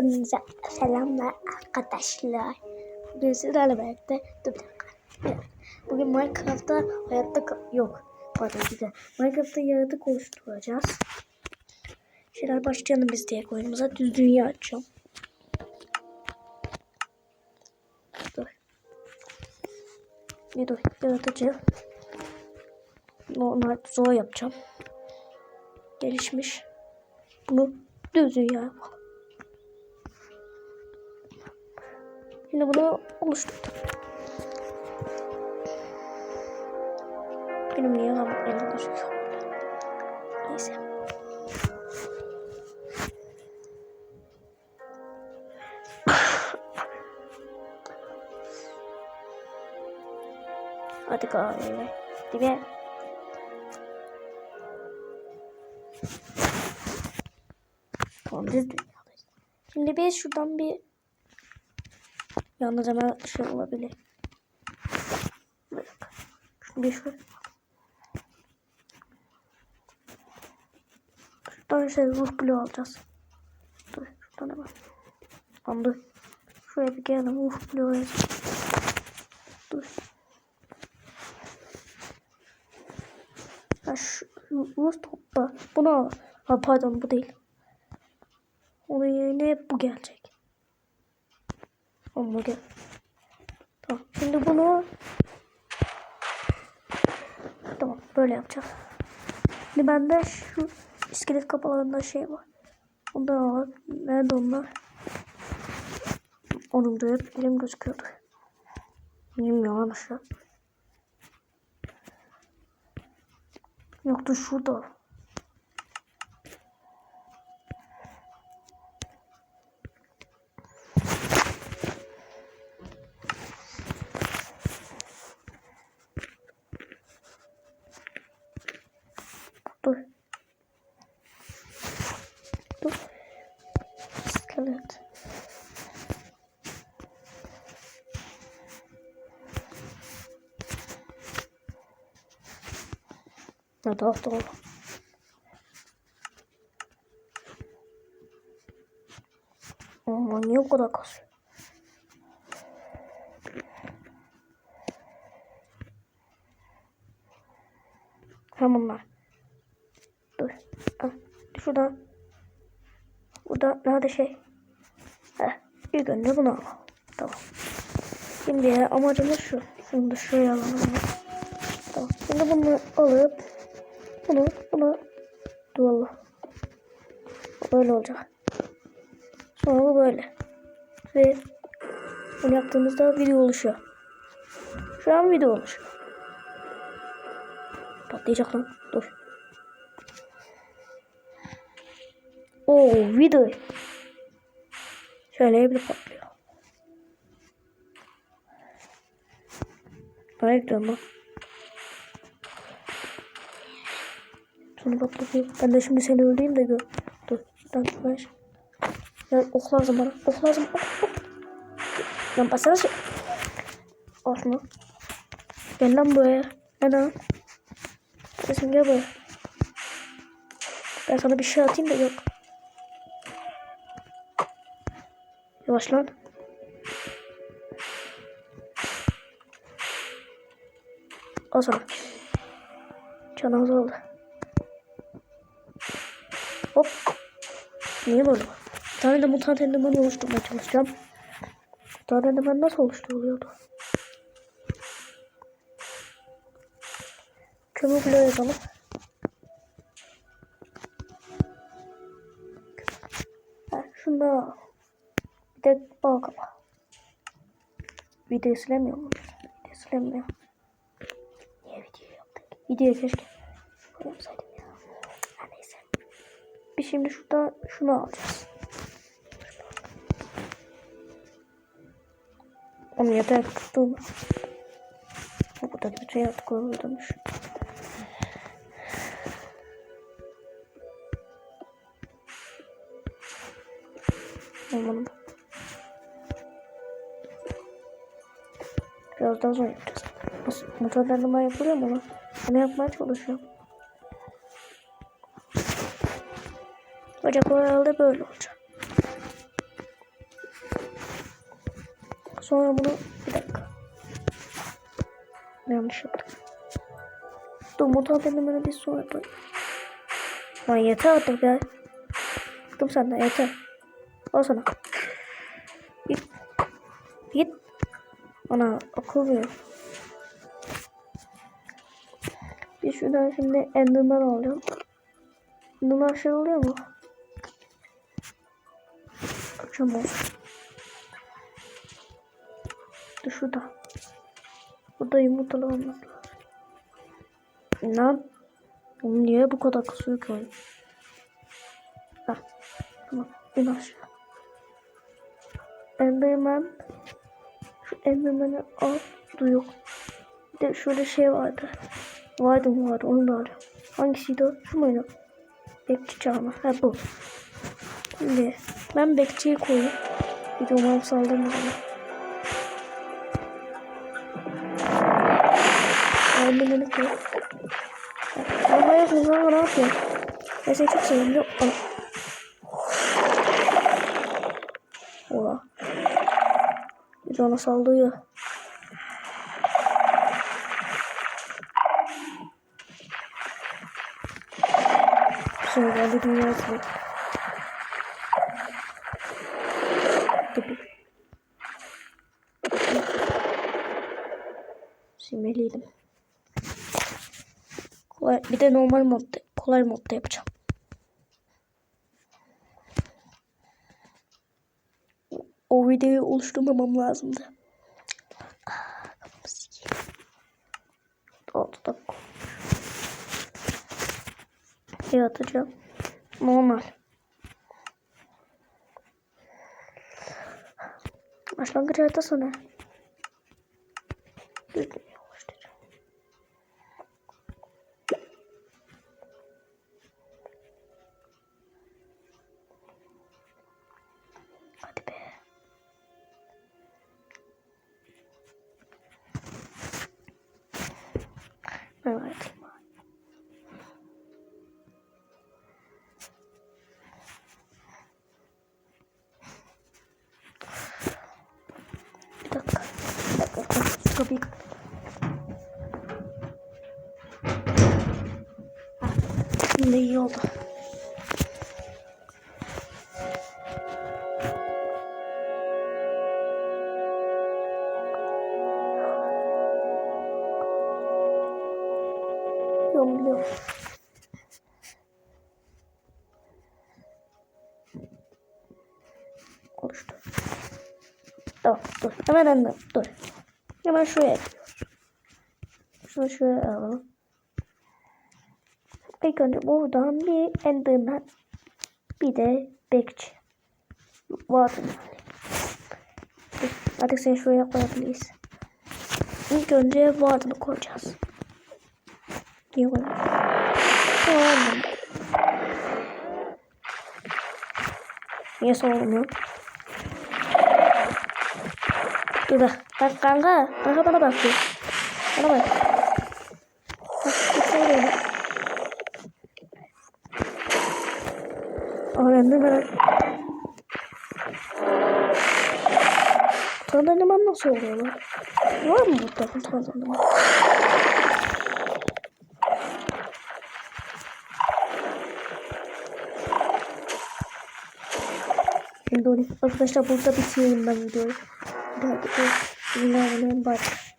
Hepinize selamlar arkadaşlar. Bugün sizlerle birlikte dur bir. Bugün Minecraft'ta hayatta yok. Pardon bir de Minecraft'ta yaratık oluşturacağız. Şeyler başlayalım biz diye oyunumuza. Düz dünya açacağım. Dur. Bir dur. Yaratıcı. Normal zor yapacağım. Gelişmiş. Bunu düz dünya yapalım. Şimdi bunu oluşturdum. Benim niye elim gözüküyor? Neyse. Hadi kahve. Dibe. Tamam düz. Şimdi biz şuradan bir Yalnız hemen şey olabilir. Bir şöyle. Şuradan şey ruh bloğu alacağız. Dur şuradan hemen. Tamam dur. Şuraya bir gelelim ruh bloğu yazalım. Dur. Ha şu ruh topla. Bunu al. Ha pardon bu değil. Onun yerine bu gelecek. Gel. Tamam. Şimdi bunu Tamam böyle yapacağım. Şimdi bende şu iskelet kafalarında şey var. Ondan alalım. Nerede onlar? Onun da hep elim gözüküyordu. Bilmiyorum aşağı. Yoktu şurada. İskelet. Ya da doğru. Ama niye o kadar kasıyor? Ha bunlar. Dur. Ah, şuradan. Burada nerede şey? İlk önce bunu al. Tamam. Şimdi amacımız şu. Şunu da şuraya alalım. Tamam. Şimdi bunu alıp bunu bunu duvarla. Böyle olacak. Sonra bu böyle. Ve bunu yaptığımızda video oluşuyor. Şu an video oluşuyor. Patlayacak lan. Dur. Oo video. Şöyle bir patlıyor. Nereye gidiyorum lan? Şunu patlatayım. Ben de şimdi seni öldüreyim de gör. Dur. Şuradan ver. Ya ok lazım bana. Ok lazım. Ok, ok. Lan basana şey. Al şunu. Gel lan buraya. Gel lan. Sesim gel buraya. Ben sana bir şey atayım da yok. Yavaş lan. Al sana. Canı azaldı. Hop. Niye böyle? Bir tane de mutant enderman oluşturmaya çalışacağım. Mutant enderman nasıl oluşturuluyordu? Kömür bloğu yazalım. Ha, şunu da. Bir de bal kapa. Video silemiyor mu? Video silemiyor. Niye video yaptık? Videoya keşke koymasaydım ya. Ha, neyse. Biz şimdi şurada şunu alacağız. Onu yeter tuttuğum. Buradaki bütün yaratıkları öldürmüş. Olmalı. Biraz daha zor yapacağız. Nasıl? Motorlarla yapılıyor mu lan? Onu yapmaya çalışıyorum. Bacak herhalde böyle olacak. Sonra bunu bir dakika. Yanlış yaptık. Dur mutant enderman'ı bir sonra yapalım. Lan yeter artık be. Bıktım senden yeter. Al sana. Ana akıl ver. Bir şuradan şimdi enderman alacağım. Enderman şey oluyor mu? Akşam olsun. Dur şurada. Burada yumurtalı olmak lazım. Lan. Niye bu kadar kısıyor ki oyun? Hah. Tamam. Enderman. Enderman'ı al. Dur yok. Bir de şöyle şey vardı. Vardı mı vardı onu da arıyorum. Hangisiydi o? Şu muydu? Bekçi çağırma. Ha bu. Şimdi ben bekçiyi koyayım. Bir de umarım saldırmaz ona. Enderman'ı koy. Ama hayır hızlı ne yapıyor? Ben seni çok seviyorum. Ana. Ola. Bir de ona saldırıyor. Sonra geldi dünyasına. Dur bir. Silmeliydim. Kolay, bir de normal modda, kolay modda yapacağım. O videoyu oluşturmamam lazımdı. Ah, kafamı sikeyim. Oldu da şey atacağım. Normal. Başlangıç haritası ne? Atayım. Bir dakika. Bir dakika. Şu kapıyı iyi oldu. Oluştu. Tamam dur. Hemen anladım. Dur. Hemen şuraya ekliyoruz. Şunu şuraya alalım. İlk önce buradan bir enderman. Bir de bekçi. Vardı yani. Dur, Artık seni şuraya koyabiliriz. İlk önce vardını koyacağız. Niye koyalım? Niye sorulmuyor? Dur bak. Bak kanka. Kanka bana bak. Bana bak. Aa ben. Tanrıman nasıl oluyor lan? Var mı burada tanrıman? Şimdi arkadaşlar burada bitiriyorum ben videoyu. Hadi hadi. Bismillahirrahmanirrahim. Bye.